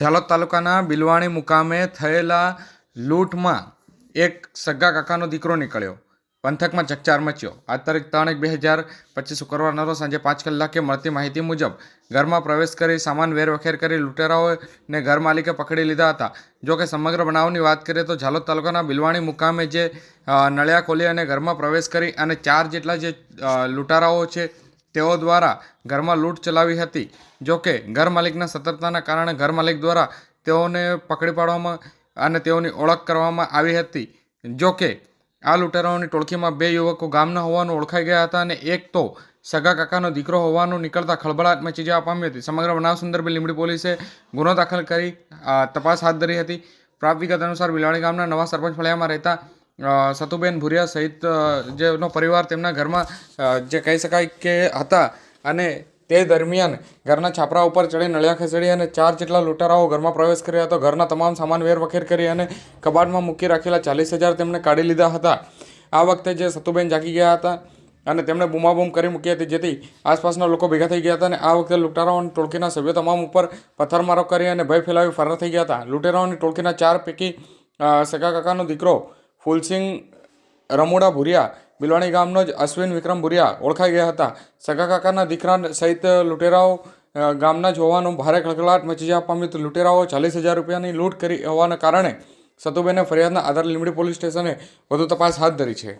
ઝાલોદ તાલુકાના બિલવાણી મુકામે થયેલા લૂંટમાં એક સગા કાકાનો દીકરો નીકળ્યો. પંથકમાં ચકચાર મચ્યો. આ તારીખ ત્રણ એક બે હજાર પચીસ શુક્રવારના રોજ સાંજે પાંચ કલાકે મળતી માહિતી મુજબ ઘરમાં પ્રવેશ કરી સામાન વેરવખેર કરી લૂંટેરાઓને ઘર માલિકે પકડી લીધા હતા. જો કે સમગ્ર બનાવની વાત કરીએ તો ઝાલોદ તાલુકાના બિલવાણી મુકામે જે નળિયા ખોલી અને ઘરમાં પ્રવેશ કરી અને ચાર જેટલા જે લૂંટારાઓ છે તેઓ દ્વારા ઘરમાં લૂંટ ચલાવી હતી. જોકે ઘર માલિકના સતર્કતાના કારણે ઘર માલિક દ્વારા તેઓને પકડી પાડવામાં અને તેઓની ઓળખ કરવામાં આવી હતી. જોકે આ લૂંટારાઓની ટોળકીમાં બે યુવકો ગામના હોવાનું ઓળખાઈ ગયા હતા અને એક તો સગા કાકાનો દીકરો હોવાનું નીકળતા ખળભળાટ મચી જવા પામી હતી. સમગ્ર બનાવ સંદર્ભે લીંબડી પોલીસે ગુનો દાખલ કરી તપાસ હાથ ધરી હતી. પ્રાપ્ત વિગત અનુસાર બિલાડી ગામના નવા સરપંચ ફળિયામાં રહેતા સતુબેન ભુરિયા સહિત જેનો પરિવાર તેમના ઘરમાં જે કહી શકાય કે હતા અને તે દરમિયાન ઘરના છાપરા ઉપર ચડી નળિયા ખસેડી અને ચાર જેટલા લૂંટારાઓ ઘરમાં પ્રવેશ કર્યા હતો. ઘરના તમામ સામાન વેરવખેર કરી અને કબાટમાં મૂકી રાખેલા ચાલીસ હજાર તેમણે કાઢી લીધા હતા. આ વખતે જે સતુબેન જાગી ગયા હતા અને તેમણે બૂમાબૂમ કરી મૂકી હતી, જેથી આસપાસના લોકો ભેગા થઈ ગયા હતા અને આ વખતે લૂંટારાઓની ટોળકીના સભ્યો તમામ ઉપર પથ્થરમારો કરી અને ભય ફેલાવી ફરાર થઈ ગયા હતા. લૂંટેરાઓની ટોળકીના ચાર પૈકી સગા કાકાનો દીકરો ફૂલસિંહ રમુડા ભુરિયા, બિલવાણી ગામનો જ અશ્વિન વિક્રમ ભુરિયા ઓળખાઈ ગયા હતા. સગા કાકાના દીકરા સહિત લૂંટેરાઓ ગામના જ હોવાનો ભારે ખળખળાટ મચી જવા પામ્યું. તો લૂંટેરાઓ ચાલીસ હજાર રૂપિયાની લૂંટ કરી હોવાના કારણે સતુબેને ફરિયાદના આધારે લીંબડી પોલીસ સ્ટેશને વધુ તપાસ હાથ ધરી છે.